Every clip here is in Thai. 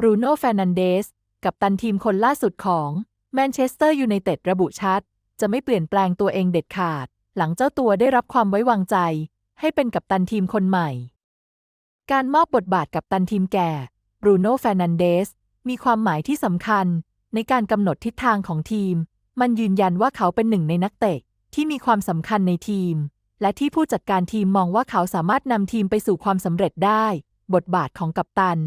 บรูโน่แฟร์นันเดส กับตันทีมคนล่าสุดของแมนเชสเตอร์ยูไนเต็ดระบุชัด จะไม่เปลี่ยนแปลงตัวเองเด็ดขาด หลังเจ้าตัวได้รับความไว้วางใจ ให้เป็นกัปตันทีมคนใหม่ การมอบบทบาทกับตันทีมแก่บรูโน่แฟร์นันเดสมีความหมายที่สำคัญ ในการกำหนดทิศทางของทีม มันยืนยันว่าเขาเป็นหนึ่งในนักเตะที่มีความสำคัญในทีม และที่ผู้จัดการทีมมองว่าเขาสามารถนำทีมไปสู่ความสำเร็จได้ บทบาทของกัปตัน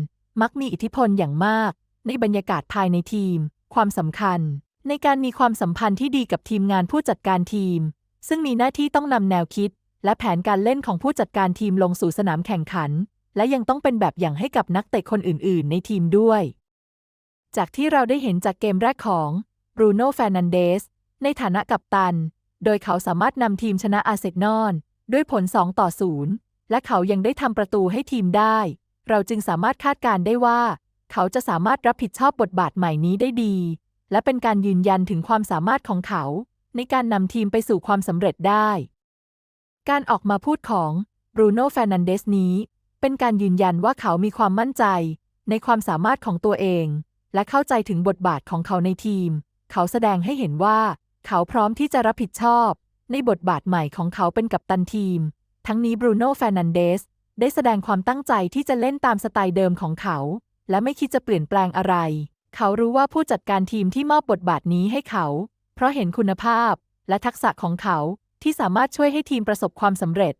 มักมีอิทธิพลอย่างมาก ในบรรยากาศภายในทีม ความสำคัญ ในการมีความสัมพันธ์ที่ดีกับทีมงานผู้จัดการทีม ซึ่งมีหน้าที่ต้องนำแนวคิด และแผนการเล่นของผู้จัดการทีมลงสู่สนามแข่งขัน และยังต้องเป็นแบบอย่างให้กับนักเตะคนอื่น ๆ ในทีมด้วย จากที่เราได้เห็นจากเกมแรกของบรูโน่แฟร์นันเดสในฐานะกัปตัน โดยเขาสามารถนำทีมชนะอาร์เซนอลด้วยผล 2 ต่อ 0 และเขายังได้ทำประตูให้ทีมได้ เราจึงสามารถคาดการณ์ได้ว่า เขาจะสามารถรับผิดชอบบทบาทใหม่นี้ได้ดี และเป็นการยืนยันถึงความสามารถของเขา ในการนำทีมไปสู่ความสำเร็จได้ การออกมาพูดของบรูโน่แฟรนันเดสนี้ เป็นการยืนยันว่าเขามีความมั่นใจ ในความสามารถของตัวเอง และเข้าใจถึงบทบาทของเขาในทีม เขาแสดงให้เห็นว่า เขาพร้อมที่จะรับผิดชอบ ในบทบาทใหม่ของเขาเป็นกัปตันทีม ทั้งนี้บรูโน่แฟรนันเดส ได้แสดงความตั้งใจที่จะเล่นตามสไตล์เดิมของเขา และไม่คิดจะเปลี่ยนแปลงอะไร เขารู้ว่าผู้จัดการทีมที่มอบบทบาทนี้ให้เขา เพราะเห็นคุณภาพและทักษะของเขาที่สามารถช่วยให้ทีมประสบความสำเร็จ